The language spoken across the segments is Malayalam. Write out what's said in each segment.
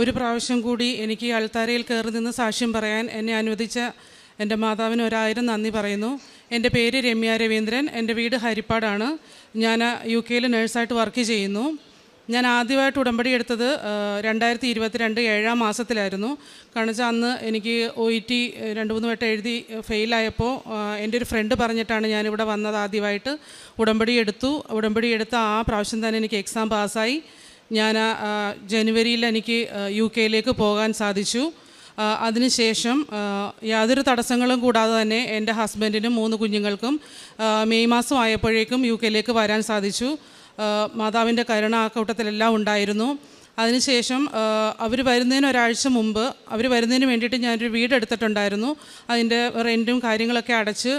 ഒരു പ്രാവശ്യം കൂടി എനിക്ക് അൾത്താരയിൽ കയറി നിന്ന് സാക്ഷ്യം പറയാൻ എന്നെ അനുവദിച്ച എന്റെ മാതാവിന് ഒരായിരം നന്ദി പറയുന്നു. എന്റെ പേര് രമ്യ രവീന്ദ്രൻ. എന്റെ വീട് ഹരിപ്പാടാണ്. ഞാൻ യു കെയിൽ നേഴ്സായിട്ട് വർക്ക് ചെയ്യുന്നു. ഞാൻ ആദ്യമായിട്ട് ഉടമ്പടി എടുത്തത് രണ്ടായിരത്തി ഇരുപത്തിരണ്ട് ഏഴാം മാസത്തിലായിരുന്നു. കാരണം വെച്ചാൽ അന്ന് എനിക്ക് ഒ ഇ ടി രണ്ട് മൂന്ന് വട്ടം എഴുതി ഫെയിലായപ്പോൾ എന്റെ ഒരു ഫ്രണ്ട് പറഞ്ഞിട്ടാണ് ഞാനിവിടെ വന്നത് ആദ്യമായിട്ട്. ഉടമ്പടി എടുത്തു. ഉടമ്പടി എടുത്ത ആ പ്രാവശ്യം തന്നെ എനിക്ക് എക്സാം പാസ്സായി. ഞാൻ ജനുവരിയിൽ എനിക്ക് യു കെയിലേക്ക് പോകാൻ സാധിച്ചു. അതിനുശേഷം യാതൊരു തടസ്സങ്ങളും കൂടാതെ തന്നെ എന്റെ ഹസ്ബൻഡിനും മൂന്ന് കുഞ്ഞുങ്ങൾക്കും മെയ് മാസം ആയപ്പോഴേക്കും യു കെയിലേക്ക് വരാൻ സാധിച്ചു. മാതാവിന്റെ കരുണ ആ കൂട്ടത്തിലെല്ലാം ഉണ്ടായിരുന്നു. അതിനുശേഷം അവർ വരുന്നതിന് ഒരാഴ്ച മുമ്പ് അവർ വരുന്നതിന് വേണ്ടിയിട്ട് ഞാനൊരു വീട് എടുത്തിട്ടുണ്ടായിരുന്നു. അതിന്റെ റെന്റും കാര്യങ്ങളൊക്കെ അടച്ച്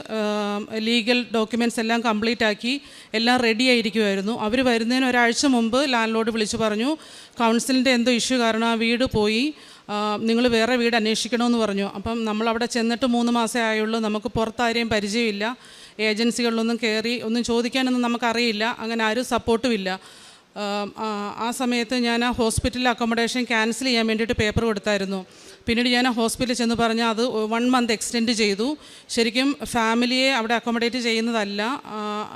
ലീഗൽ ഡോക്യുമെന്റ്സ് എല്ലാം കംപ്ലീറ്റ് ആക്കി എല്ലാം റെഡി ആയിരിക്കുമായിരുന്നു അവർ വരുന്നതിന് ഒരാഴ്ച മുമ്പ് ലാൻഡ് ലോഡ് വിളിച്ചു പറഞ്ഞു കൗൺസിലിന്റെ എന്തോ ഇഷ്യൂ കാരണം ആ വീട് പോയി നിങ്ങൾ വേറെ വീട് അന്വേഷിക്കണമെന്ന് പറഞ്ഞു. അപ്പം നമ്മളവിടെ ചെന്നിട്ട് മൂന്ന് മാസമേ ആയുള്ളൂ നമുക്ക് പുറത്താരെയും പരിചയമില്ല. ഏജൻസികളിലൊന്നും കയറി ഒന്നും ചോദിക്കാനൊന്നും നമുക്കറിയില്ല. അങ്ങനെ ആരും സപ്പോർട്ടും ഇല്ല. ആം, സമയത്ത് ഞാൻ ആ ഹോസ്പിറ്റലിൽ അക്കോമഡേഷൻ ക്യാൻസൽ ചെയ്യാൻ വേണ്ടിയിട്ട് പേപ്പർ കൊടുത്തായിരുന്നു. പിന്നീട് ഞാൻ ഹോസ്പിറ്റലിൽ ചെന്ന് പറഞ്ഞാൽ അത് വൺ മന്ത് എക്സ്റ്റെൻഡ് ചെയ്തു. ശരിക്കും ഫാമിലിയെ അവിടെ അക്കോമഡേറ്റ് ചെയ്യുന്നതല്ല.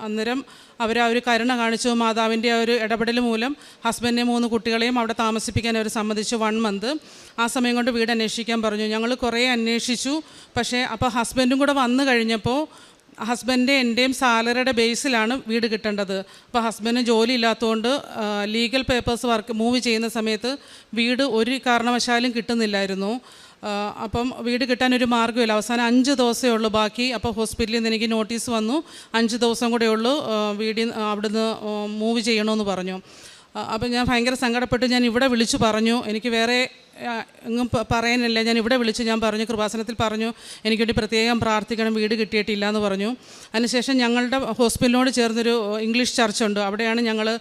അന്നേരം അവർ ആ ഒരു കരുണ കാണിച്ചു. മാതാവിന്റെ ആ ഒരു ഇടപെടൽ മൂലം ഹസ്ബൻഡിനെ മൂന്ന് കുട്ടികളെയും അവിടെ താമസിപ്പിക്കാൻ അവർ സമ്മതിച്ചു വൺ മന്ത് ആ സമയം കൊണ്ട് വീട് അന്വേഷിക്കാൻ പറഞ്ഞു. ഞങ്ങൾ കുറേ അന്വേഷിച്ചു. പക്ഷേ അപ്പോൾ ഹസ്ബൻഡും കൂടെ വന്നു കഴിഞ്ഞപ്പോൾ ഹസ്ബൻഡ് എന്റെയും സാലറിയുടെ ബേസിലാണ് വീട് കിട്ടേണ്ടത്. അപ്പോൾ ഹസ്ബൻഡിന് ജോലി ഇല്ലാത്തതുകൊണ്ട് ലീഗൽ പേപ്പേഴ്സ് വർക്ക് മൂവ് ചെയ്യുന്ന സമയത്ത് വീട് ഒരു കാരണവശാലും കിട്ടുന്നില്ലായിരുന്നു. അപ്പം വീട് കിട്ടാൻ ഒരു മാർഗമില്ല അവസാനം അഞ്ച് ദിവസമേ ഉള്ളൂ ബാക്കി. അപ്പോൾ ഹോസ്പിറ്റലിൽ നിന്ന് എനിക്ക് നോട്ടീസ് വന്നു. അഞ്ച് ദിവസം കൂടെ ഉള്ളൂ വീടിന് അവിടുന്ന് മൂവ് ചെയ്യണമെന്ന് പറഞ്ഞു. ആ, അപ്പം ഞാൻ ഭയങ്കര സങ്കടപ്പെട്ട്. ഞാൻ ഇവിടെ വിളിച്ചു പറഞ്ഞു. എനിക്ക് വേറെ എങ്ങും പറയാനില്ല. ഞാൻ ഇവിടെ വിളിച്ച്. ഞാൻ പറഞ്ഞു കൃപാസനത്തിൽ പറഞ്ഞു എനിക്ക് വേണ്ടി പ്രത്യേകം പ്രാർത്ഥിക്കണം വീട് കിട്ടിയിട്ടില്ല എന്ന് പറഞ്ഞു. അതിനുശേഷം ഞങ്ങളുടെ ഹോസ്പിറ്റലിനോട് ചേർന്നൊരു ഇംഗ്ലീഷ് ചർച്ചുണ്ട്. അവിടെയാണ് ഞങ്ങൾ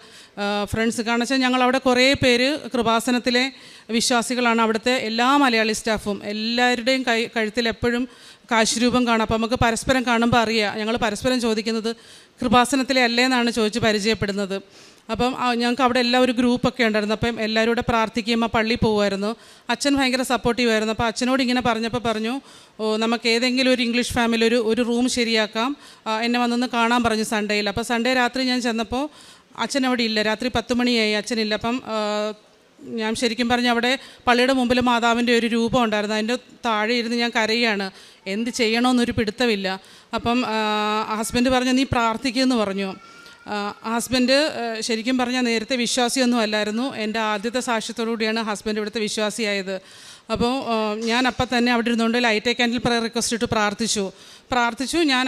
ഫ്രണ്ട്സ് കാരണം വെച്ചാൽ ഞങ്ങൾ അവിടെ കുറേ പേര് കൃപാസനത്തിലെ വിശ്വാസികളാണ്. അവിടുത്തെ എല്ലാ മലയാളി സ്റ്റാഫും എല്ലാവരുടെയും കൈ കഴുത്തിൽ എപ്പോഴും കാശുരൂപം കാണാം. അപ്പോൾ നമുക്ക് പരസ്പരം കാണുമ്പോൾ അറിയാം. ഞങ്ങൾ പരസ്പരം ചോദിക്കുന്നത് കൃപാസനത്തിലെ അല്ലേ എന്നാണ് ചോദിച്ച് പരിചയപ്പെടുന്നത്. അപ്പം ഞങ്ങൾക്ക് അവിടെ എല്ലാ ഒരു ഗ്രൂപ്പൊക്കെ ഉണ്ടായിരുന്നു. അപ്പം എല്ലാവരും കൂടെ പ്രാർത്ഥിക്കുകയും ആ പള്ളിയിൽ പോകുമായിരുന്നു അച്ഛൻ ഭയങ്കര സപ്പോർട്ടീവ് ആയിരുന്നു. അപ്പോൾ അച്ഛനോട് ഇങ്ങനെ പറഞ്ഞപ്പോൾ പറഞ്ഞു നമുക്ക് ഏതെങ്കിലും ഒരു ഇംഗ്ലീഷ് ഫാമിലി ഒരു ഒരു റൂം ശരിയാക്കാം. എന്നെ വന്നൊന്ന് കാണാൻ പറഞ്ഞു സൺഡേയിൽ അപ്പോൾ സൺഡേ രാത്രി ഞാൻ ചെന്നപ്പോൾ അച്ഛൻ അവിടെ ഇല്ല. രാത്രി പത്ത് മണിയായി അച്ഛനില്ല. അപ്പം ഞാൻ ശരിക്കും പറഞ്ഞ അവിടെ പള്ളിയുടെ മുമ്പിൽ മാതാവിന്റെ ഒരു രൂപം ഉണ്ടായിരുന്നു. അതിന്റെ താഴെ ഇരുന്ന് ഞാൻ കരയാണ്. എന്ത് ചെയ്യണമെന്നൊരു പിടുത്തമില്ല. അപ്പം ഹസ്ബൻഡ് പറഞ്ഞു നീ പ്രാർത്ഥിക്കുമെന്ന് പറഞ്ഞു. ഹസ്ബൻഡ് ശരിക്കും പറഞ്ഞാൽ നേരത്തെ വിശ്വാസിയൊന്നും അല്ലായിരുന്നു. എന്റെ ആദ്യത്തെ സാക്ഷ്യത്തോടുകൂടിയാണ് ഹസ്ബൻഡ് ഇവിടുത്തെ വിശ്വാസിയായത്. അപ്പോൾ ഞാൻ അപ്പം തന്നെ അവിടെ ഇരുന്നുകൊണ്ട് ലൈറ്റ് ക്യാൻഡിൽ പ്രയർ റിക്വസ്റ്റ് ഇട്ട് പ്രാർത്ഥിച്ചു. പ്രാർത്ഥിച്ചു ഞാൻ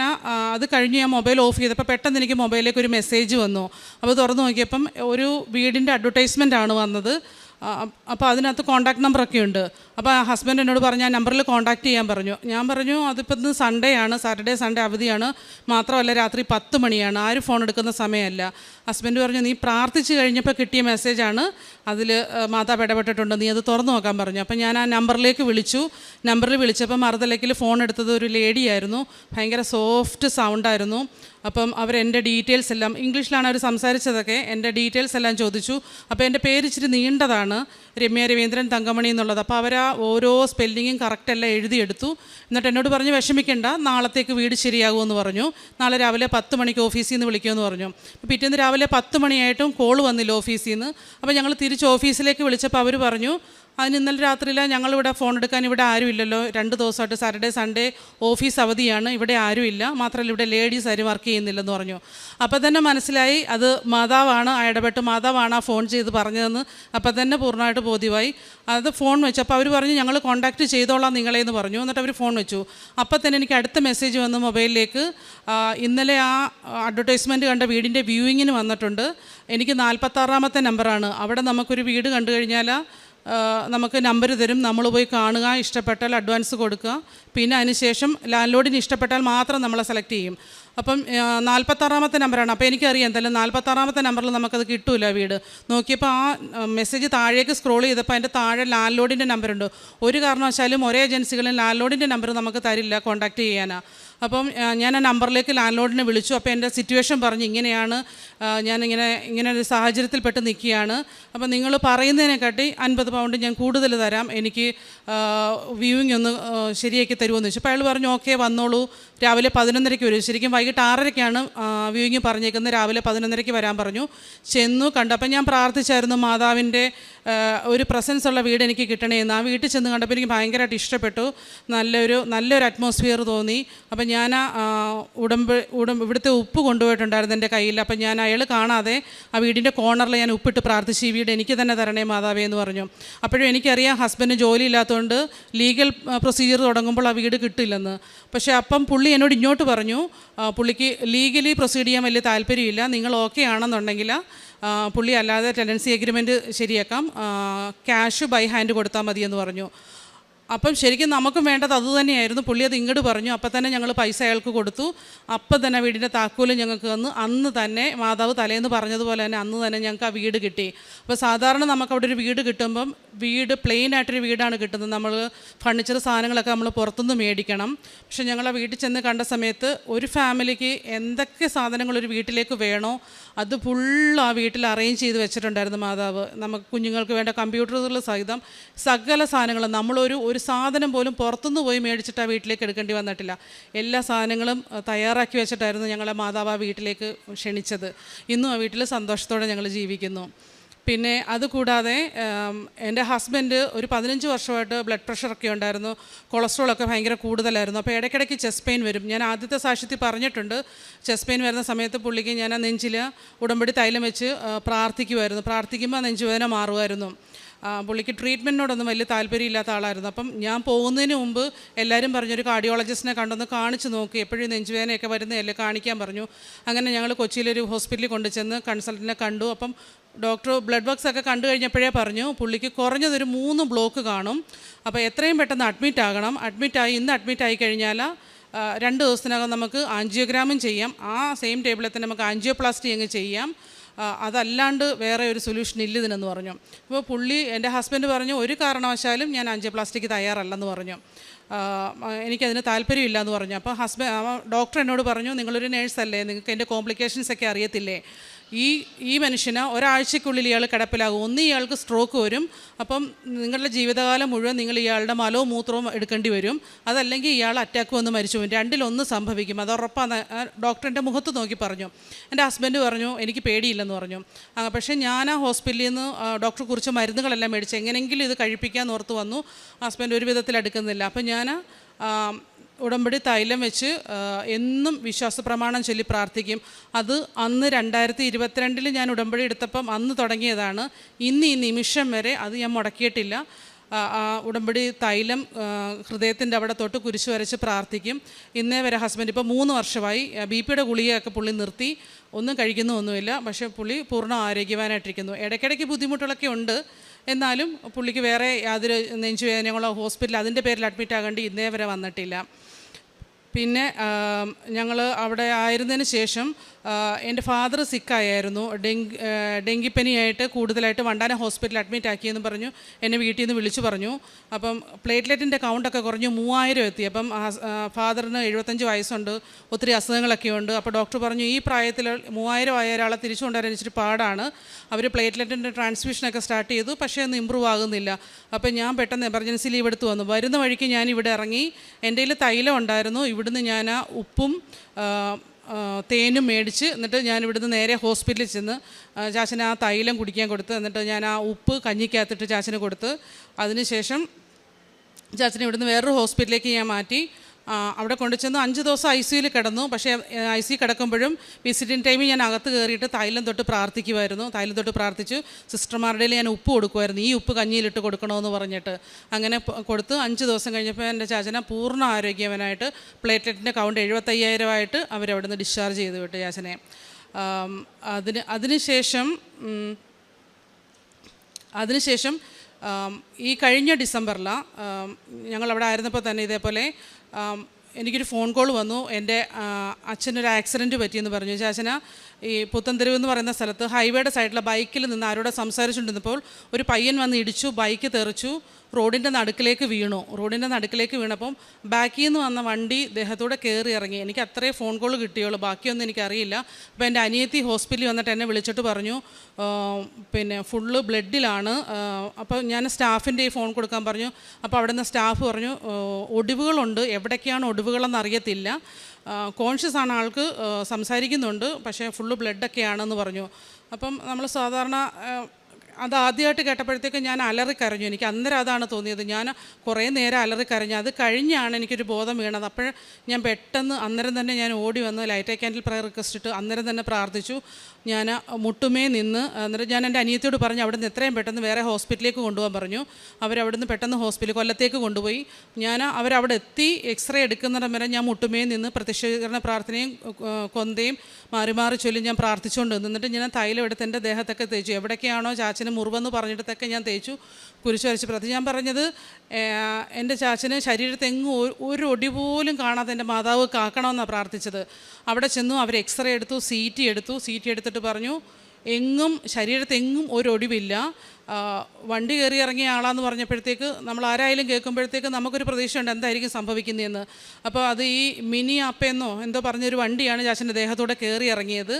അത് കഴിഞ്ഞ് ഞാൻ മൊബൈൽ ഓഫ് ചെയ്തപ്പോൾ പെട്ടെന്ന് എനിക്ക് മൊബൈലിലേക്ക് ഒരു മെസ്സേജ് വന്നു. അപ്പോൾ തുറന്നു നോക്കിയപ്പം ഒരു വീടിന്റെ അഡ്വർടൈസ്മെന്റ് ആണ് വന്നത്. അപ്പോൾ അതിനകത്ത് കോൺടാക്ട് നമ്പറൊക്കെ ഉണ്ട്. അപ്പോൾ ഹസ്ബൻഡ് എന്നോട് പറഞ്ഞു ആ നമ്പറിൽ കോൺടാക്ട് ചെയ്യാൻ പറഞ്ഞു. ഞാൻ പറഞ്ഞു അതിപ്പോൾ ഇന്ന് സൺഡേ ആണ്. സാറ്റർഡേ സൺഡേ അവധിയാണ്. മാത്രമല്ല രാത്രി പത്ത് മണിയാണ്. ആരും ഫോൺ എടുക്കുന്ന സമയമല്ല. ഹസ്ബൻഡ് പറഞ്ഞു നീ പ്രാർത്ഥിച്ച് കഴിഞ്ഞപ്പോൾ കിട്ടിയ മെസ്സേജാണ് അതിൽ മാതാവ് ഇടപെട്ടിട്ടുണ്ട്. നീ അത് തുറന്നു നോക്കാൻ പറഞ്ഞു. അപ്പോൾ ഞാൻ ആ നമ്പറിലേക്ക് വിളിച്ചു. നമ്പറിൽ വിളിച്ചപ്പോൾ മറുതലക്കിൽ ഫോൺ എടുത്തത് ഒരു ലേഡിയായിരുന്നു ഭയങ്കര സോഫ്റ്റ് സൗണ്ടായിരുന്നു അപ്പം അവർ എന്റെ ഡീറ്റെയിൽസ് എല്ലാം ഇംഗ്ലീഷിലാണ് അവർ സംസാരിച്ചതൊക്കെ എന്റെ ഡീറ്റെയിൽസ് എല്ലാം ചോദിച്ചു. അപ്പോൾ എന്റെ പേര് ഇച്ചിരി നീണ്ടതാണ് രമ്യ രവീന്ദ്രൻ തങ്കമണി എന്നുള്ളത്. അപ്പോൾ അവർ ആ ഓരോ സ്പെല്ലിങ്ങും കറക്റ്റെല്ലാം എഴുതിയെടുത്തു എന്നിട്ട് എന്നോട് പറഞ്ഞ് വിഷമിക്കേണ്ട നാളത്തേക്ക് വീട് ശരിയാകുമെന്ന് പറഞ്ഞു. നാളെ രാവിലെ പത്ത് മണിക്ക് ഓഫീസിൽ നിന്ന് വിളിക്കുമെന്ന് പറഞ്ഞു. അപ്പോൾ പിറ്റേന്ന് രാവിലെ പത്ത് മണിയായിട്ടും കോൾ വന്നില്ല ഓഫീസിൽ നിന്ന്. അപ്പോൾ ഞങ്ങൾ തിരിച്ച് ഓഫീസിലേക്ക് വിളിച്ചപ്പോൾ അവർ പറഞ്ഞു അതിന് ഇന്നലെ രാത്രിയില്ല ഞങ്ങളിവിടെ ഫോൺ എടുക്കാൻ ഇവിടെ ആരുമില്ലല്ലോ. രണ്ട് ദിവസമായിട്ട് സാറ്റർഡേ സൺഡേ ഓഫീസ് അവധിയാണ്. ഇവിടെ ആരുമില്ല. മാത്രമല്ല ഇവിടെ ലേഡീസ് ആരും വർക്ക് ചെയ്യുന്നില്ലെന്ന് പറഞ്ഞു. അപ്പോൾ തന്നെ മനസ്സിലായി അത് മാതാവാണ് ആ ഇടപെട്ട് മാതാവാണ് ആ ഫോൺ ചെയ്ത് പറഞ്ഞതെന്ന്. അപ്പോൾ തന്നെ പൂർണമായിട്ട് ബോധ്യമായി. അത് ഫോൺ വെച്ചു. അപ്പോൾ അവർ പറഞ്ഞു ഞങ്ങൾ കോൺടാക്റ്റ് ചെയ്തോളാം നിങ്ങളെ എന്ന് പറഞ്ഞു. എന്നിട്ട് അവർ ഫോൺ വെച്ചു. അപ്പോൾ തന്നെ എനിക്ക് അടുത്ത മെസ്സേജ് വന്നു മൊബൈലിലേക്ക് ഇന്നലെ ആ അഡ്വർടൈസ്മെന്റ് കണ്ട വീടിന്റെ വ്യൂയിങ്ങിന് വന്നിട്ടുണ്ട്. എനിക്ക് നാൽപ്പത്താറാമത്തെ നമ്പറാണ് അവിടെ നമുക്കൊരു വീട് കണ്ടു കഴിഞ്ഞാൽ നമുക്ക് നമ്പർ തരും. നമ്മൾ പോയി കാണുക ഇഷ്ടപ്പെട്ടാൽ അഡ്വാൻസ് കൊടുക്കുക. പിന്നെ അതിനുശേഷം ലാൻഡ് ലോഡിന് ഇഷ്ടപ്പെട്ടാൽ മാത്രം നമ്മളെ സെലക്ട് ചെയ്യും. അപ്പം നാൽപ്പത്താറാമത്തെ നമ്പറാണ് അപ്പോൾ എനിക്കറിയാം എന്തായാലും നാൽപ്പത്താറാമത്തെ നമ്പറിൽ നമുക്കത് കിട്ടൂല വീട്. നോക്കിയപ്പോൾ ആ മെസ്സേജ് താഴേക്ക് സ്ക്രോൾ ചെയ്തപ്പോൾ അതിന്റെ താഴെ ലാൻഡ് ലോഡിന്റെ നമ്പറുണ്ട് ഒരു കാരണവശാലും ഒരേ ഏജൻസികളിൽ ലാൻഡ് ലോഡിന്റെ നമ്പർ നമുക്ക് തരില്ല കോൺടാക്റ്റ് ചെയ്യാനാണ് അപ്പം ഞാൻ ആ നമ്പറിലേക്ക് ലാൻഡ് ലോഡിനെ വിളിച്ചു. അപ്പോൾ എന്റെ സിറ്റുവേഷൻ പറഞ്ഞു ഇങ്ങനെയാണ് ഞാനിങ്ങനെ ഇങ്ങനെ ഒരു സാഹചര്യത്തിൽപ്പെട്ട് നിൽക്കുകയാണ്. അപ്പം നിങ്ങൾ പറയുന്നതിനെക്കാട്ടി അൻപത് പൗണ്ട് ഞാൻ കൂടുതൽ തരാം. എനിക്ക് വ്യൂയിങ് ഒന്ന് ശരിയാക്കി തരുമോ എന്ന് ചോദിച്ചു. അപ്പോൾ അയാൾ പറഞ്ഞു ഓക്കെ വന്നോളൂ. രാവിലെ പതിനൊന്നരയ്ക്ക് വരും. ശരിക്കും വൈകിട്ട് ആറരയ്ക്കാണ് വ്യൂവിങ് പറഞ്ഞേക്കുന്നത്. രാവിലെ പതിനൊന്നരയ്ക്ക് വരാൻ പറഞ്ഞു. ചെന്നു കണ്ടു. അപ്പം ഞാൻ പ്രാർത്ഥിച്ചായിരുന്നു മാതാവിന്റെ ഒരു പ്രസൻസ് ഉള്ള വീട് എനിക്ക് കിട്ടണേ എന്ന് ആ വീട്ടിൽ ചെന്ന് കണ്ടപ്പോൾ എനിക്ക് ഭയങ്കരമായിട്ട് ഇഷ്ടപ്പെട്ടു. നല്ലൊരു നല്ലൊരു അറ്റ്മോസ്ഫിയർ തോന്നി. അപ്പം ഞാൻ ഉടമ്പ് ഉടമ്പ് ഇവിടുത്തെ ഉപ്പ് കൊണ്ടുപോയിട്ടുണ്ടായിരുന്നു എന്റെ കയ്യിൽ. അപ്പം ഞാൻ അയാൾ കാണാതെ ആ വീടിന്റെ കോർണറിൽ ഞാൻ ഉപ്പിട്ട് പ്രാർത്ഥിച്ചു ഈ വീട് എനിക്ക് തന്നെ തരണേ മാതാവേ എന്ന് പറഞ്ഞു. അപ്പോഴും എനിക്കറിയാം ഹസ്ബൻഡ് ജോലി ഇല്ലാത്തതുകൊണ്ട് ലീഗൽ പ്രൊസീജിയർ തുടങ്ങുമ്പോൾ ആ വീട് കിട്ടില്ലെന്ന്. പക്ഷേ അപ്പം പുള്ളി എന്നോട് ഇങ്ങോട്ട് പറഞ്ഞു പുള്ളിക്ക് ലീഗലി പ്രൊസീഡ് ചെയ്യാൻ വലിയ താല്പര്യമില്ല നിങ്ങൾ ഓക്കെ ആണെന്നുണ്ടെങ്കിൽ പുള്ളി അല്ലാതെ ടെനൻസി എഗ്രിമെന്റ് ശരിയാക്കാം ക്യാഷ് ബൈ ഹാൻഡ് കൊടുത്താൽ മതിയെന്ന് പറഞ്ഞു. അപ്പം ശരിക്കും നമുക്കും വേണ്ടത് അത് തന്നെയായിരുന്നു. പുള്ളി അത് ഇങ്ങോട്ട് പറഞ്ഞു. അപ്പം തന്നെ ഞങ്ങൾ പൈസ അയാൾക്ക് കൊടുത്തു. അപ്പം തന്നെ വീടിന്റെ താക്കോലും ഞങ്ങൾക്ക് തന്നു. അന്ന് തന്നെ മാതാവ് തലേന്ന് പറഞ്ഞതുപോലെ തന്നെ അന്ന് തന്നെ ഞങ്ങൾക്ക് ആ വീട് കിട്ടി. അപ്പോൾ സാധാരണ നമുക്ക് അവിടെ ഒരു വീട് കിട്ടുമ്പം വീട് പ്ലെയിൻ ആയിട്ടൊരു വീടാണ് കിട്ടുന്നത്. നമ്മൾ ഫർണിച്ചർ സാധനങ്ങളൊക്കെ നമ്മൾ പുറത്തുനിന്ന് മേടിക്കണം. പക്ഷേ ഞങ്ങൾ ആ വീട്ടിൽ ചെന്ന് കണ്ട സമയത്ത് ഒരു ഫാമിലിക്ക് എന്തൊക്കെ സാധനങ്ങൾ ഒരു വീട്ടിലേക്ക് വേണോ അത് ഫുള്ള് ആ വീട്ടിൽ അറേഞ്ച് ചെയ്ത് വെച്ചിട്ടുണ്ടായിരുന്നു മാതാവ്. നമുക്ക് കുഞ്ഞുങ്ങൾക്ക് വേണ്ട കമ്പ്യൂട്ടറുകൾ സഹിതം സകല സാധനങ്ങളും നമ്മളൊരു ഒരു സാധനം പോലും പുറത്തുനിന്ന് പോയി മേടിച്ചിട്ട് ആ വീട്ടിലേക്ക് എടുക്കേണ്ടി വന്നിട്ടില്ല. എല്ലാ സാധനങ്ങളും തയ്യാറാക്കി വെച്ചിട്ടായിരുന്നു ഞങ്ങളെ മാതാവ് വീട്ടിലേക്ക് ക്ഷണിച്ചത്. ഇന്നും ആ വീട്ടിൽ സന്തോഷത്തോടെ ഞങ്ങൾ ജീവിക്കുന്നു. പിന്നെ അതുകൂടാതെ എന്റെ ഹസ്ബൻഡ് ഒരു പതിനഞ്ച് വർഷമായിട്ട് ബ്ലഡ് പ്രഷറൊക്കെ ഉണ്ടായിരുന്നു. കൊളസ്ട്രോളൊക്കെ ഭയങ്കര കൂടുതലായിരുന്നു. അപ്പോൾ ഇടയ്ക്കിടയ്ക്ക് ചെസ്റ്റ് പെയിൻ വരും. ഞാൻ ആദ്യത്തെ സാക്ഷ്യത്തിൽ പറഞ്ഞിട്ടുണ്ട് ചെസ്റ്റ് പെയിൻ വരുന്ന സമയത്ത് പുള്ളിക്ക് ഞാൻ ആ നെഞ്ചിൽ ഉടമ്പടി തൈലം വെച്ച് പ്രാർത്ഥിക്കുമായിരുന്നു. പ്രാർത്ഥിക്കുമ്പോൾ നെഞ്ചുവേദന മാറുമായിരുന്നു. പുള്ളിക്ക് ട്രീറ്റ്മെന്റിനോടൊന്നും വലിയ താല്പര്യമില്ലാത്ത ആളായിരുന്നു. അപ്പം ഞാൻ പോകുന്നതിന് മുമ്പ് എല്ലാവരും പറഞ്ഞു ഒരു കാർഡിയോളജിസ്റ്റിനെ കണ്ടൊന്ന് കാണിച്ച് നോക്കി. എപ്പോഴും നെഞ്ചുവേദനയൊക്കെ വരുന്നതല്ലേ? കാണിക്കാൻ പറഞ്ഞു. അങ്ങനെ ഞങ്ങൾ കൊച്ചിയിലൊരു ഹോസ്പിറ്റലിൽ കൊണ്ടുചെന്ന് കൺസൾട്ടന്റിനെ കണ്ടു. അപ്പം ഡോക്ടർ ബ്ലഡ് വർക്ക്സ് ഒക്കെ കണ്ടു കഴിഞ്ഞപ്പോഴേ പറഞ്ഞു പുള്ളിക്ക് കുറഞ്ഞതൊരു മൂന്ന് ബ്ലോക്ക് കാണും. അപ്പോൾ എത്രയും പെട്ടെന്ന് അഡ്മിറ്റ് ആകണം. അഡ്മിറ്റായി ഇന്ന് അഡ്മിറ്റ് ആയി കഴിഞ്ഞാൽ രണ്ട് ദിവസത്തിനകം നമുക്ക് ആൻജിയോഗ്രാമും ചെയ്യാം. ആ സെയിം ടേബിളിൽ തന്നെ നമുക്ക് ആൻജിയോപ്ലാസ്റ്റി അങ്ങ് ചെയ്യാം. അതല്ലാണ്ട് വേറെ ഒരു സൊല്യൂഷൻ ഇല്ല ഇതിനെന്ന് പറഞ്ഞു. അപ്പോൾ പുള്ളി എന്റെ ഹസ്ബൻഡ് പറഞ്ഞു ഒരു കാരണവശാലും ഞാൻ ആൻജിയോപ്ലാസ്റ്റിക്ക് തയ്യാറല്ലെന്ന് പറഞ്ഞു. എനിക്കതിന് താല്പര്യമില്ല എന്ന് പറഞ്ഞു. അപ്പോൾ ഹസ്ബൻഡ് ഡോക്ടർ എന്നോട് പറഞ്ഞു നിങ്ങളൊരു നേഴ്സല്ലേ നിങ്ങൾക്ക് എന്റെ കോംപ്ലിക്കേഷൻസ് ഒക്കെ അറിയത്തില്ലേ? ഈ ഈ മനുഷ്യന് ഒരാഴ്ചക്കുള്ളിൽ ഇയാൾ കിടപ്പിലാകും. ഒന്ന് ഇയാൾക്ക് സ്ട്രോക്ക് വരും. അപ്പം നിങ്ങളുടെ ജീവിതകാലം മുഴുവൻ നിങ്ങൾ ഇയാളുടെ മലവും മൂത്രവും എടുക്കേണ്ടി വരും. അതല്ലെങ്കിൽ ഇയാൾ അറ്റാക്ക് വന്ന് മരിച്ചു പോകും. രണ്ടിലൊന്ന് സംഭവിക്കും. അത് ഉറപ്പാണ്. ഡോക്ടറിന്റെ മുഖത്ത് നോക്കി പറഞ്ഞു. എന്റെ ഹസ്ബൻഡ് പറഞ്ഞു എനിക്ക് പേടിയില്ലെന്ന് പറഞ്ഞു. പക്ഷേ ഞാൻ ആ ഹോസ്പിറ്റലിൽ നിന്ന് ആ, ഡോക്ടർ കുറിച്ച് മരുന്നുകളെല്ലാം മേടിച്ച് എങ്ങനെയെങ്കിലും ഇത് കഴിപ്പിക്കാൻ ഓർത്ത് വന്നു. ഹസ്ബൻഡ് ഒരു വിധത്തിൽ എടുക്കുന്നില്ല. അപ്പം ഞാൻ ഉടമ്പടി തൈലം വെച്ച് എന്നും വിശ്വാസ പ്രമാണം ചൊല്ലി പ്രാർത്ഥിക്കും. അത് അന്ന് രണ്ടായിരത്തി ഇരുപത്തിരണ്ടിൽ ഞാൻ ഉടമ്പടി എടുത്തപ്പം അന്ന് തുടങ്ങിയതാണ്. ഇന്ന് ഈ നിമിഷം വരെ അത് ഞാൻ മുടക്കിയിട്ടില്ല. ഉടമ്പടി തൈലം ഹൃദയത്തിന്റെ അവിടെ തൊട്ട് കുരിശു വരച്ച് പ്രാർത്ഥിക്കും. ഇന്നേ വരെ ഹസ്ബൻഡ് ഇപ്പോൾ മൂന്ന് വർഷമായി ബി പിയുടെ ഗുളികയൊക്കെ പുള്ളി നിർത്തി. ഒന്നും കഴിക്കുന്നൊന്നുമില്ല പക്ഷേ പുള്ളി പൂർണ ആരോഗ്യവാനായിട്ടിരിക്കുന്നു. ഇടയ്ക്കിടയ്ക്ക് ബുദ്ധിമുട്ടുകളൊക്കെ ഉണ്ട്. എന്നാലും പുള്ളിക്ക് വേറെ യാതൊരു നെഞ്ചുവേദനകളോ ഹോസ്പിറ്റൽ അതിന്റെ പേരിൽ അഡ്മിറ്റ് ആകേണ്ടി ഇന്നേ വരെ വന്നിട്ടില്ല. പിന്നെ ഞങ്ങൾ അവിടെ ആയിരുന്നതിന് ശേഷം എന്റെ ഫാദർ സിക്കായിരുന്നു ഡെങ്കി ഡെങ്കിപ്പനിയായിട്ട് കൂടുതലായിട്ട് വണ്ടാന ഹോസ്പിറ്റലിൽ അഡ്മിറ്റ് ആക്കിയെന്ന് പറഞ്ഞു. എന്നെ വീട്ടിൽ നിന്ന് വിളിച്ചു പറഞ്ഞു. അപ്പം പ്ലേറ്റ്ലെറ്റിന്റെ കൗണ്ടൊക്കെ കുറഞ്ഞു മൂവായിരം എത്തി. അപ്പം ഫാദറിന് എഴുപത്തഞ്ച് വയസ്സുണ്ട്. ഒത്തിരി അസുഖങ്ങളൊക്കെ ഉണ്ട്. അപ്പോൾ ഡോക്ടർ പറഞ്ഞു ഈ പ്രായത്തിൽ മൂവായിരം ആയ ഒരാളെ തിരിച്ചു കൊണ്ടുവരാൻ ഇച്ചിരി പാടാണ്. അവർ പ്ലേറ്റ്ലെറ്റിന്റെ ട്രാൻസ്മിഷനൊക്കെ സ്റ്റാർട്ട് ചെയ്തു. പക്ഷേ ഒന്നും ഇമ്പ്രൂവ് ആകുന്നില്ല. അപ്പം ഞാൻ പെട്ടെന്ന് എമർജൻസി ലീവ് എടുത്ത് വന്നു. വരുന്ന വഴിക്ക് ഞാൻ ഇവിടെ ഇറങ്ങി. എന്റെ കയ്യിൽ തൈലം ഉണ്ടായിരുന്നു. ഇവിടുന്ന് ഞാൻ ആ ഉപ്പും തേനും മേടിച്ച് എന്നിട്ട് ഞാൻ ഇവിടുന്ന് നേരെ ഹോസ്പിറ്റലിൽ ചെന്ന് ചാച്ചന് ആ തൈലം കുടിക്കാൻ കൊടുത്ത് എന്നിട്ട് ഞാൻ ആ ഉപ്പ് കഞ്ഞിക്കകത്തിട്ട് ചാച്ചന് കൊടുത്ത്. അതിനുശേഷം ചാച്ചനെ ഇവിടുന്ന് വേറൊരു ഹോസ്പിറ്റലിലേക്ക് ഞാൻ മാറ്റി. അവിടെ കൊണ്ടുചെന്ന് അഞ്ച് ദിവസം ഐ സിയിൽ കിടന്നു. പക്ഷേ ഐ സി കിടക്കുമ്പോഴും വിസിറ്റിംഗ് ടൈമിൽ ഞാൻ അകത്ത് കയറിയിട്ട് തൈലം തൊട്ട് പ്രാർത്ഥിക്കുമായിരുന്നു തൈലം തൊട്ട് പ്രാർത്ഥിച്ചു സിസ്റ്റർമാരുടെ ഞാൻ ഉപ്പ് കൊടുക്കുമായിരുന്നു ഈ ഉപ്പ് കഞ്ഞിയിലിട്ട് കൊടുക്കണമെന്ന് പറഞ്ഞിട്ട് അങ്ങനെ കൊടുത്ത് അഞ്ച് ദിവസം കഴിഞ്ഞപ്പോൾ എന്റെ ചാച്ചന പൂർണ ആരോഗ്യവനായിട്ട് പ്ലേറ്റ്ലെറ്റിന്റെ കൗണ്ട് എഴുപത്തയ്യായിരമായിട്ട് അവരവിടെ നിന്ന് ഡിസ്ചാർജ് ചെയ്തു വിട്ടു ചാച്ചനെ. അതിന് അതിനുശേഷം അതിനുശേഷം ഈ കഴിഞ്ഞ ഡിസംബറിൽ ഞങ്ങളവിടെ ആയിരുന്നപ്പോൾ തന്നെ ഇതേപോലെ എനിക്കൊരു ഫോൺ കോൾ വന്നു. എന്റെ അച്ഛനൊരു ആക്സിഡന്റ് പറ്റിയെന്ന് പറഞ്ഞു. ചാച്ചന ഈ പുത്തൻതെരുവ് എന്ന് പറയുന്ന സ്ഥലത്ത് ഹൈവേയുടെ സൈഡിലെ ബൈക്കിൽ നിന്ന് ആരോടെ സംസാരിച്ചുകൊണ്ടിരുന്നപ്പോൾ ഒരു പയ്യൻ വന്ന് ഇടിച്ചു ബൈക്ക് തെറിച്ചു റോഡിന്റെ നടുക്കിലേക്ക് വീണു. റോഡിന്റെ നടുക്കിലേക്ക് വീണപ്പം ബാക്കിൽ നിന്ന് വന്ന വണ്ടി ദേഹത്തൂടെ കയറി ഇറങ്ങി. എനിക്ക് അത്രേ ഫോൺ കോൾ കിട്ടിയുള്ളൂ ബാക്കിയൊന്നും എനിക്കറിയില്ല. അപ്പോൾ എന്റെ അനിയത്തി ഹോസ്പിറ്റലിൽ വന്നിട്ട് എന്നെ വിളിച്ചിട്ട് പറഞ്ഞു പിന്നെ ഫുള്ള് ബ്ലഡിലാണ്. അപ്പോൾ ഞാൻ സ്റ്റാഫിന്റെ ഫോൺ കൊടുക്കാൻ പറഞ്ഞു. അപ്പോൾ അവിടെ നിന്ന് സ്റ്റാഫ് പറഞ്ഞു "ആ, ഒടിവുകളുണ്ട്. എവിടേക്കാണ് ഒടിവുകളെന്ന് അറിയത്തില്ല. കോൺഷ്യസ് ആണ് ആൾക്ക് സംസാരിക്കുന്നുണ്ട്. പക്ഷേ ഫുള്ള് ബ്ലഡൊക്കെയാണെന്ന് പറഞ്ഞു. അപ്പം നമ്മൾ സാധാരണ അത് ആദ്യമായിട്ട് കേട്ടപ്പോഴത്തേക്ക് ഞാൻ അലറിക്കരഞ്ഞു. എനിക്ക് അന്നേരം അതാണ് തോന്നിയത്. ഞാൻ കുറേ നേരം അലറിക്കരഞ്ഞു. അത് കഴിഞ്ഞാണ് എനിക്കൊരു ബോധം വീണത്. അപ്പോൾ ഞാൻ പെട്ടെന്ന് അന്നേരം തന്നെ ഞാൻ ഓടി വന്ന് ലൈറ്റ് ക്യാൻഡിൽ പ്രയർ റിക്വസ്റ്റ് ഇട്ട് അന്നേരം തന്നെ പ്രാർത്ഥിച്ചു. ഞാൻ മുട്ടുമേ നിന്ന് അന്നേരം ഞാൻ എന്റെ അനിയത്തിയോട് പറഞ്ഞു അവിടെ നിന്ന് എത്രയും പെട്ടെന്ന് വേറെ ഹോസ്പിറ്റലിലേക്ക് കൊണ്ടുപോകാൻ പറഞ്ഞു. അവരവിടെ നിന്ന് പെട്ടെന്ന് ഹോസ്പിറ്റൽ കൊല്ലത്തേക്ക് കൊണ്ടുപോയി. ഞാൻ അവരവിടെ എത്തി എക്സ്റേ എടുക്കുന്നിടം വരെ ഞാൻ മുട്ടുമേ നിന്ന് പ്രതിഷേധീകരണ പ്രാർത്ഥനയും കൊന്തയും മാറി മാറി ചൊല്ലി ഞാൻ പ്രാർത്ഥിച്ചുകൊണ്ട് നിന്നിട്ട് ഞാൻ തൈലം എടുത്ത് എന്റെ ദേഹത്തൊക്കെ തേച്ചു. എവിടേക്കാണോ ചാച്ചന് മുറിവെന്ന് പറഞ്ഞിടത്തൊക്കെ ഞാൻ തേച്ചു കുരിശ് വരച്ച് പ്രതി ഞാൻ പറഞ്ഞത് എന്റെ ചാച്ചന് ശരീരത്തെങ്ങും ഒരു- ഒടി പോലും കാണാതെ എന്റെ മാതാവ് കാക്കണമെന്നാണ് പ്രാർത്ഥിച്ചത്. അവിടെ ചെന്നു അവർ എക്സ്റേ എടുത്തു സി ടി എടുത്തു. സി ടി എടുത്തിട്ട് പറഞ്ഞു എങ്ങും ശരീരത്തെങ്ങും ഒരു ഒടിവില്ല. വണ്ടി കയറി ഇറങ്ങിയ ആളാന്ന് പറഞ്ഞപ്പോഴത്തേക്ക് നമ്മൾ ആരായാലും കേൾക്കുമ്പോഴത്തേക്ക് നമുക്കൊരു പ്രതീക്ഷയുണ്ട് എന്തായിരിക്കും സംഭവിക്കുന്നതെന്ന് അപ്പോൾ അത് ഈ മിനി അപ്പയെന്നോ എന്തോ പറഞ്ഞൊരു വണ്ടിയാണ് ചാച്ചന്റെ ദേഹത്തോടെ കയറി ഇറങ്ങിയത്.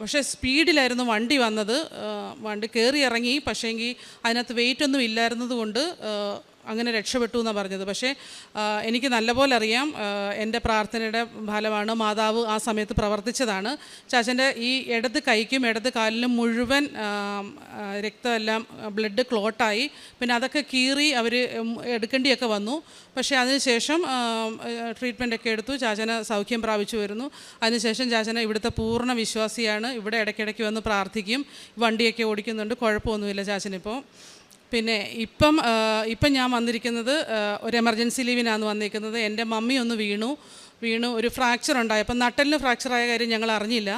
പക്ഷേ സ്പീഡിലായിരുന്നു വണ്ടി വന്നത്. വണ്ടി കയറി ഇറങ്ങി പക്ഷേങ്കിൽ അതിനകത്ത് വെയിറ്റ് ഒന്നും ഇല്ലായിരുന്നത് അങ്ങനെ രക്ഷപ്പെട്ടു എന്നാണ് പറഞ്ഞത്. പക്ഷേ എനിക്ക് നല്ലപോലെ അറിയാം എന്റെ പ്രാർത്ഥനയുടെ ഫലമാണ് മാതാവ് ആ സമയത്ത് പ്രവർത്തിച്ചതാണ്. ചാച്ചന്റെ ഈ ഇടത് കൈക്കും ഇടത് കാലിലും മുഴുവൻ രക്തമെല്ലാം ബ്ലഡ് ക്ലോട്ടായി. പിന്നെ അതൊക്കെ കീറി അവർ എടുക്കേണ്ടിയൊക്കെ വന്നു. പക്ഷേ അതിനുശേഷം ട്രീറ്റ്മെന്റ് ഒക്കെ എടുത്തു. ചാച്ചന് സൗഖ്യം പ്രാപിച്ചു വരുന്നു. അതിനുശേഷം ചാച്ചന ഇവിടുത്തെ പൂർണ വിശ്വാസിയാണ്. ഇവിടെ ഇടയ്ക്കിടയ്ക്ക് വന്ന് പ്രാർത്ഥിക്കും. വണ്ടിയൊക്കെ ഓടിക്കുന്നുണ്ട്. കുഴപ്പമൊന്നുമില്ല ചാച്ചനിപ്പോൾ. പിന്നെ ഇപ്പം ഇപ്പം ഞാൻ വന്നിരിക്കുന്നത് ഒരു എമർജൻസി ലീവിനാണ് വന്നിരിക്കുന്നത് എന്റെ മമ്മി ഒന്ന് വീണു. വീണു ഒരു ഫ്രാക്ചർ ഉണ്ടായി. അപ്പം നട്ടലിന് ഫ്രാക്ചറായ കാര്യം ഞങ്ങൾ അറിഞ്ഞില്ല.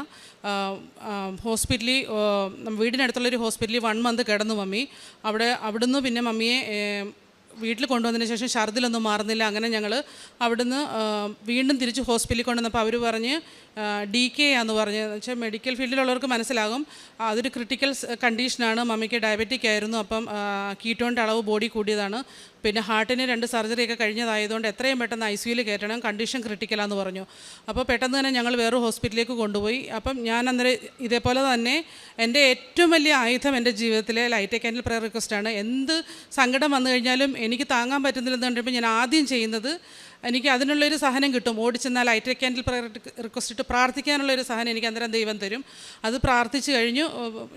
ഹോസ്പിറ്റലിൽ വീടിനടുത്തുള്ളൊരു ഹോസ്പിറ്റലിൽ വൺ മന്ത് കിടന്നു മമ്മി. അവിടെ അവിടുന്ന് പിന്നെ മമ്മിയെ വീട്ടിൽ കൊണ്ടുവന്നതിന് ശേഷം ഛർദിലൊന്നും മാറുന്നില്ല. അങ്ങനെ ഞങ്ങൾ അവിടുന്ന് വീണ്ടും തിരിച്ച് ഹോസ്പിറ്റലിൽ കൊണ്ടുവന്നപ്പോൾ അവർ പറഞ്ഞ് ഡി കെ എന്ന് പറഞ്ഞ്. വെച്ചാൽ മെഡിക്കൽ ഫീൽഡിലുള്ളവർക്ക് മനസ്സിലാകും. അതൊരു ക്രിട്ടിക്കൽ കണ്ടീഷനാണ് മമ്മിക്ക് ഡയബറ്റിക് ആയിരുന്നു. അപ്പം കീറ്റോണിന്റെ അളവ് ബോഡി കൂടിയതാണ്. പിന്നെ ഹാർട്ടിന് രണ്ട് സർജറിയൊക്കെ കഴിഞ്ഞതായതുകൊണ്ട് എത്രയും പെട്ടെന്ന് ഐ സിയുയിൽ കയറ്റണം. കണ്ടീഷൻ ക്രിട്ടിക്കലാന്ന് പറഞ്ഞു. അപ്പോൾ പെട്ടെന്ന് തന്നെ ഞങ്ങൾ വേറെ ഹോസ്പിറ്റലിലേക്ക് കൊണ്ടുപോയി. അപ്പം ഞാൻ അന്നേരം ഇതേപോലെ തന്നെ എന്റെ ഏറ്റവും വലിയ ആയുധം എന്റെ ജീവിതത്തിലെ ലൈറ്റ് ക്യാൻഡിൽ പ്രയർ റിക്വസ്റ്റാണ് എന്ത് സങ്കടം വന്നു കഴിഞ്ഞാലും എനിക്ക് താങ്ങാൻ പറ്റുന്നില്ലെന്ന് കണ്ടപ്പോൾ ഞാൻ ആദ്യം ചെയ്യുന്നത് എനിക്ക് അതിനുള്ളൊരു സഹനം കിട്ടും. ഓടിച്ചെന്നാൽ ലൈറ്റ് ക്യാൻഡിൽ റിക്വസ്റ്റ് ഇട്ട് പ്രാർത്ഥിക്കാനുള്ളൊരു സഹനം എനിക്ക് അന്നേരം ദൈവം തരും. അത് പ്രാർത്ഥിച്ചു കഴിഞ്ഞു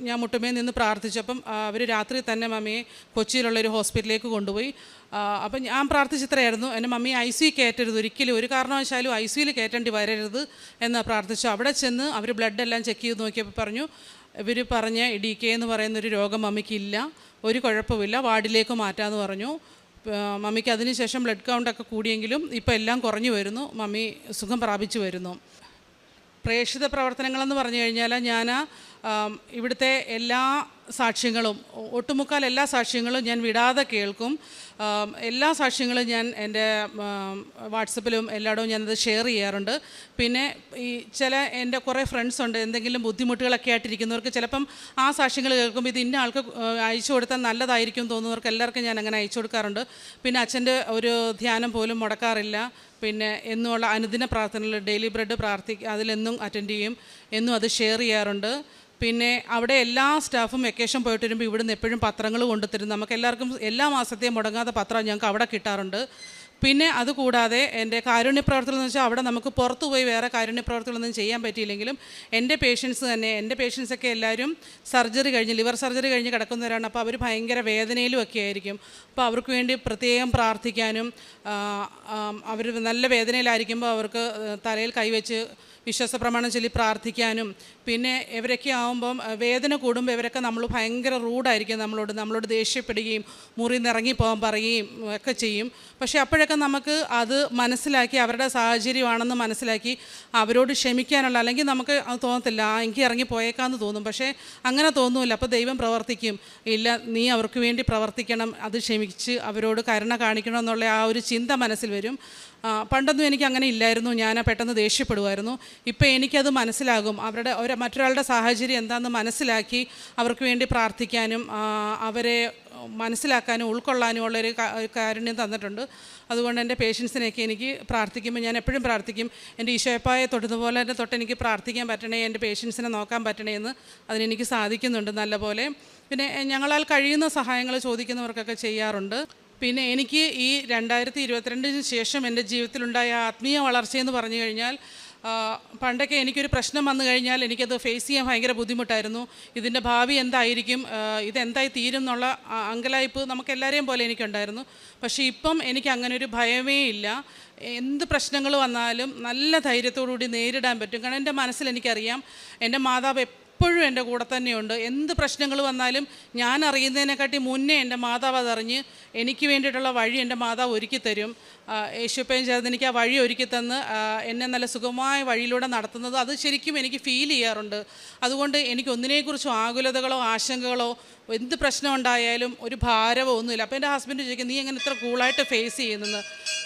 ഞാൻ മുട്ടുമേ നിന്ന് പ്രാർത്ഥിച്ചു. അപ്പം അവർ രാത്രി തന്നെ മമ്മിയെ കൊച്ചിയിലുള്ളൊരു ഹോസ്പിറ്റലിലേക്ക് കൊണ്ടുപോയി. അപ്പം ഞാൻ പ്രാർത്ഥിച്ചിത്രയായിരുന്നു. എന്റെ മമ്മി ഐ സി കയറ്റരുത്. ഒരിക്കലും ഒരു കാരണവശാലും ഐ സിയിൽ കയറ്റേണ്ടി വരരുത് എന്ന് പ്രാർത്ഥിച്ചു. അവിടെ ചെന്ന് അവർ ബ്ലഡ് എല്ലാം ചെക്ക് ചെയ്ത് നോക്കിയപ്പോൾ പറഞ്ഞു ഇവർ പറഞ്ഞ ഡി കെ എന്ന് പറയുന്നൊരു രോഗം മമ്മിക്കില്ല ഒരു കുഴപ്പമില്ല വാർഡിലേക്ക് മാറ്റാമെന്ന് പറഞ്ഞു. മമ്മിക്ക് അതിനുശേഷം ബ്ലഡ് കൗണ്ടൊക്കെ കൂടിയെങ്കിലും ഇപ്പോൾ എല്ലാം കുറഞ്ഞു വരുന്നു. മമ്മി സുഖം പ്രാപിച്ചു വരുന്നു. പ്രേക്ഷിത പ്രവർത്തനങ്ങളെന്ന് പറഞ്ഞു കഴിഞ്ഞാൽ ഞാൻ ഇവിടുത്തെ എല്ലാ സാക്ഷ്യങ്ങളും ഒട്ടുമുക്കാൽ എല്ലാ സാക്ഷ്യങ്ങളും ഞാൻ വിടാതെ കേൾക്കും. എല്ലാ സാക്ഷ്യങ്ങളും ഞാൻ എന്റെ വാട്സപ്പിലും എല്ലായിടവും ഞാനത് ഷെയർ ചെയ്യാറുണ്ട്. പിന്നെ ഈ ചില എന്റെ കുറേ ഫ്രണ്ട്സ് ഉണ്ട് എന്തെങ്കിലും ബുദ്ധിമുട്ടുകളൊക്കെ ആയിട്ടിരിക്കുന്നവർക്ക് ചിലപ്പം ആ സാക്ഷ്യങ്ങൾ കേൾക്കുമ്പോൾ ഇത് ഇന്ന ആൾക്ക് അയച്ചു കൊടുത്താൽ നല്ലതായിരിക്കും തോന്നുന്നവർക്ക് എല്ലാവർക്കും ഞാൻ അങ്ങനെ അയച്ചു കൊടുക്കാറുണ്ട്. പിന്നെ അച്ഛന്റെ ഒരു ധ്യാനം പോലും മുടക്കാറില്ല. പിന്നെ എന്നുള്ള അനുദിന പ്രാർത്ഥനകൾ ഡെയിലി ബ്രെഡ് പ്രാർത്ഥിക്കുക അതിലെന്നും അറ്റൻഡ് ചെയ്യും. എന്നും അത് ഷെയർ ചെയ്യാറുണ്ട്. പിന്നെ അവിടെ എല്ലാ സ്റ്റാഫും വെക്കേഷൻ പോയിട്ട് വരുമ്പോൾ ഇവിടുന്ന് എപ്പോഴും പത്രങ്ങൾ കൊണ്ടുതരും നമുക്ക് എല്ലാവർക്കും എല്ലാ മാസത്തെയും മുടങ്ങാത്ത പത്രം ഞങ്ങൾക്ക് അവിടെ കിട്ടാറുണ്ട്. പിന്നെ അതുകൂടാതെ എന്റെ കാരുണ്യ പ്രവർത്തനം എന്ന് വെച്ചാൽ അവിടെ നമുക്ക് പുറത്തു പോയി വേറെ കാരുണ്യ പ്രവർത്തനമൊന്നും ചെയ്യാൻ പറ്റിയില്ലെങ്കിലും എന്റെ പേഷ്യൻസ് തന്നെ എന്റെ പേഷ്യൻസൊക്കെ എല്ലാവരും സർജറി കഴിഞ്ഞ് ലിവർ സർജറി കഴിഞ്ഞ് കിടക്കുന്നവരാണ്. അപ്പോൾ അവർ ഭയങ്കര വേദനയിലും ഒക്കെ ആയിരിക്കും. അപ്പോൾ അവർക്ക് വേണ്ടി പ്രത്യേകം പ്രാർത്ഥിക്കാനും അവർ നല്ല വേദനയിലായിരിക്കുമ്പോൾ അവർക്ക് തലയിൽ കൈവച്ച് വിശ്വാസ പ്രമാണം ചൊല്ലി പ്രാർത്ഥിക്കാനും പിന്നെ ഇവരൊക്കെ ആകുമ്പം വേദന കൂടുമ്പോൾ ഇവരൊക്കെ നമ്മൾ ഭയങ്കര റൂഡായിരിക്കും നമ്മളോട്. നമ്മളോട് ദേഷ്യപ്പെടുകയും മുറി നിറങ്ങിപ്പോകാൻ പറയുകയും ഒക്കെ ചെയ്യും. പക്ഷേ അപ്പോഴൊക്കെ നമുക്ക് അത് മനസ്സിലാക്കി അവരുടെ സാഹചര്യമാണെന്ന് മനസ്സിലാക്കി അവരോട് ക്ഷമിക്കാനുള്ള അല്ലെങ്കിൽ നമുക്ക് അത് തോന്നത്തില്ല ആ എനിക്ക് ഇറങ്ങി പോയേക്കാന്ന് തോന്നും. പക്ഷേ അങ്ങനെ തോന്നുമില്ല അപ്പോൾ ദൈവം പ്രവർത്തിക്കും. ഇല്ല നീ അവർക്ക് വേണ്ടി പ്രവർത്തിക്കണം. അത് ക്ഷമിച്ച് അവരോട് കരുണ കാണിക്കണം എന്നുള്ള ആ ഒരു ചിന്ത മനസ്സിൽ വരും. പണ്ടൊന്നും എനിക്ക് അങ്ങനെ ഇല്ലായിരുന്നു. ഞാൻ പെട്ടെന്ന് ദേഷ്യപ്പെടുമായിരുന്നു ഇപ്പോൾ എനിക്കത് മനസ്സിലാകും. അവരുടെ ഒരു മറ്റൊരാളുടെ സാഹചര്യം എന്താണെന്ന് മനസ്സിലാക്കി അവർക്ക് വേണ്ടി പ്രാർത്ഥിക്കാനും അവരെ മനസ്സിലാക്കാനും ഉൾക്കൊള്ളാനും ഉള്ളൊരു കാരുണ്യം തന്നിട്ടുണ്ട്. അതുകൊണ്ട് എന്റെ പേഷ്യൻസിനെയൊക്കെ എനിക്ക് പ്രാർത്ഥിക്കുമ്പോൾ ഞാൻ എപ്പോഴും പ്രാർത്ഥിക്കും. എന്റെ ഈശോയപ്പായെ തൊട്ടതുപോലെ തന്നെ തൊട്ട് എനിക്ക് പ്രാർത്ഥിക്കാൻ പറ്റണേ എന്റെ പേഷ്യൻസിനെ നോക്കാൻ പറ്റണേ എന്ന് അതിനെനിക്ക് സാധിക്കുന്നുണ്ട് നല്ലപോലെ. പിന്നെ ഞങ്ങളാൽ കഴിയുന്ന സഹായങ്ങൾ ചോദിക്കുന്നവർക്കൊക്കെ ചെയ്യാറുണ്ട്. പിന്നെ എനിക്ക് ഈ രണ്ടായിരത്തി ഇരുപത്തിരണ്ടിന് ശേഷം എന്റെ ജീവിതത്തിലുണ്ടായ ആത്മീയ വളർച്ചയെന്ന് പറഞ്ഞു കഴിഞ്ഞാൽ പണ്ടൊക്കെ എനിക്കൊരു പ്രശ്നം വന്നു കഴിഞ്ഞാൽ എനിക്കത് ഫേസ് ചെയ്യാൻ ഭയങ്കര ബുദ്ധിമുട്ടായിരുന്നു. ഇതിന്റെ ഭാവി എന്തായിരിക്കും ഇതെന്തായി തീരും എന്നുള്ള അങ്കലായ്പ് നമുക്ക് എല്ലാവരെയും പോലെ എനിക്കുണ്ടായിരുന്നു. പക്ഷേ ഇപ്പം എനിക്ക് അങ്ങനെ ഒരു ഭയമേ ഇല്ല. എന്ത് പ്രശ്നങ്ങൾ വന്നാലും നല്ല ധൈര്യത്തോടു കൂടി നേരിടാൻ പറ്റും. കാരണം എന്റെ മനസ്സിൽ എനിക്കറിയാം എന്റെ മാതാവ് എപ്പോഴും എന്റെ കൂടെ തന്നെയുണ്ട്. എന്ത് പ്രശ്നങ്ങൾ വന്നാലും ഞാൻ അറിയുന്നതിനെക്കാട്ടി മുന്നേ എന്റെ മാതാവ് അതറിഞ്ഞ് എനിക്ക് വേണ്ടിയിട്ടുള്ള വഴി എന്റെ മാതാവ് ഒരുക്കി തരും. യേശുപ്പയും ചേർന്ന് എനിക്ക് ആ വഴി ഒരുക്കി തന്ന് എന്നെ നല്ല സുഖമായ വഴിയിലൂടെ നടത്തുന്നത് അത് ശരിക്കും എനിക്ക് ഫീൽ ചെയ്യാറുണ്ട്. അതുകൊണ്ട് എനിക്ക് ഒന്നിനെക്കുറിച്ചും ആകുലതകളോ ആശങ്കകളോ എന്ത് പ്രശ്നം ഉണ്ടായാലും ഒരു ഭാരമോ ഒന്നുമില്ല. അപ്പോൾ എന്റെ ഹസ്ബൻഡ് ചോദിക്കും നീ എങ്ങനെ ഇത്ര കൂളായിട്ട് ഫേസ് ചെയ്യുന്നത്?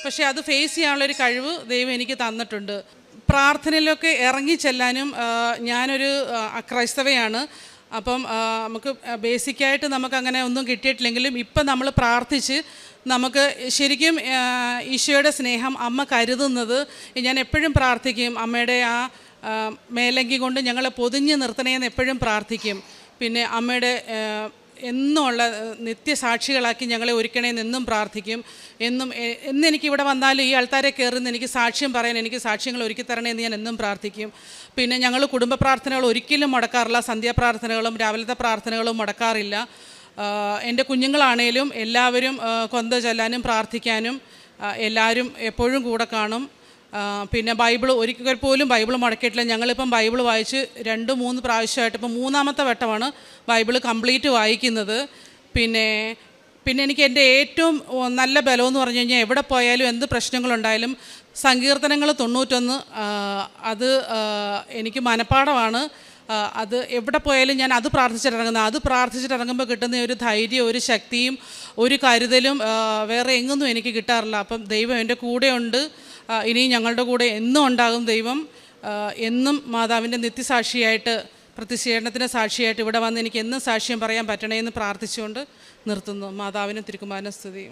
പക്ഷേ അത് ഫേസ് ചെയ്യാനുള്ളൊരു കഴിവ് ദൈവം എനിക്ക് തന്നിട്ടുണ്ട്. പ്രാർത്ഥനയിലൊക്കെ ഇറങ്ങി ചെല്ലാനും ഞാനൊരു ക്രൈസ്തവയാണ് അപ്പം നമുക്ക് ബേസിക്കായിട്ട് നമുക്ക് അങ്ങനെ ഒന്നും കിട്ടിയിട്ടില്ലെങ്കിലും ഇപ്പം നമ്മൾ പ്രാർത്ഥിച്ച് നമുക്ക് ശരിക്കും ഈശോയുടെ സ്നേഹം അമ്മ കരുതുന്നത് ഞാൻ എപ്പോഴും പ്രാർത്ഥിക്കും. അമ്മയുടെ ആ മേലങ്കി കൊണ്ട് ഞങ്ങളെ പൊതിഞ്ഞ് നിർത്തണേന്ന് എപ്പോഴും പ്രാർത്ഥിക്കും. പിന്നെ അമ്മയുടെ എന്നുമുള്ള നിത്യസാക്ഷികളാക്കി ഞങ്ങളെ ഒരുക്കണേന്ന് എന്നും പ്രാർത്ഥിക്കും. എന്നും എന്നെനിക്ക് എന്ന് ഇവിടെ വന്നാലും ഈ ആൾക്കാരെ കയറുന്ന എനിക്ക് സാക്ഷ്യം പറയാൻ എനിക്ക് സാക്ഷ്യങ്ങൾ ഒരുക്കി തരണേന്ന് ഞാൻ എന്നും പ്രാർത്ഥിക്കും. പിന്നെ ഞങ്ങൾ കുടുംബ പ്രാർത്ഥനകൾ ഒരിക്കലും മുടക്കാറില്ല. സന്ധ്യാപ്രാർത്ഥനകളും രാവിലത്തെ പ്രാർത്ഥനകളും മുടക്കാറില്ല. എന്റെ കുഞ്ഞുങ്ങളാണേലും എല്ലാവരും കൊന്ത ചൊല്ലാനും പ്രാർത്ഥിക്കാനും എല്ലാവരും എപ്പോഴും കൂടെ കാണും. പിന്നെ ബൈബിൾ ഒരിക്കൽ പോലും ബൈബിൾ മുടക്കിയിട്ടില്ല. ഞങ്ങളിപ്പം ബൈബിൾ വായിച്ച് രണ്ട് മൂന്ന് പ്രാവശ്യമായിട്ട് ഇപ്പം മൂന്നാമത്തെ വട്ടമാണ് ബൈബിൾ കംപ്ലീറ്റ് വായിക്കുന്നത്. പിന്നെ പിന്നെ എനിക്ക് എന്റെ ഏറ്റവും നല്ല ബലമെന്ന് പറഞ്ഞു കഴിഞ്ഞാൽ എവിടെ പോയാലും എന്ത് പ്രശ്നങ്ങളുണ്ടായാലും സങ്കീർത്തനങ്ങൾ തൊണ്ണൂറ്റൊന്ന് അത് എനിക്ക് മനഃപ്പാടമാണ് അത് എവിടെ പോയാലും ഞാൻ അത് പ്രാർത്ഥിച്ചിട്ടിറങ്ങുന്ന അത് പ്രാർത്ഥിച്ചിട്ടിറങ്ങുമ്പോൾ കിട്ടുന്ന ഒരു ധൈര്യം ഒരു ശക്തിയും ഒരു കരുതലും വേറെ എങ്ങൊന്നും എനിക്ക് കിട്ടാറില്ല. അപ്പം ദൈവം എന്റെ കൂടെയുണ്ട്. ഇനിയും ഞങ്ങളുടെ കൂടെ എന്നും ഉണ്ടാകും ദൈവം. എന്നും മാതാവിന്റെ നിത്യസാക്ഷിയായിട്ട് പ്രതിഷേധത്തിന്റെ സാക്ഷിയായിട്ട് ഇവിടെ വന്ന് എനിക്ക് എന്നും സാക്ഷ്യം പറയാൻ പറ്റണേ എന്ന് പ്രാർത്ഥിച്ചുകൊണ്ട് നിർത്തുന്നു. മാതാവിനും തിരുക്കുമാരനും സ്തുതി.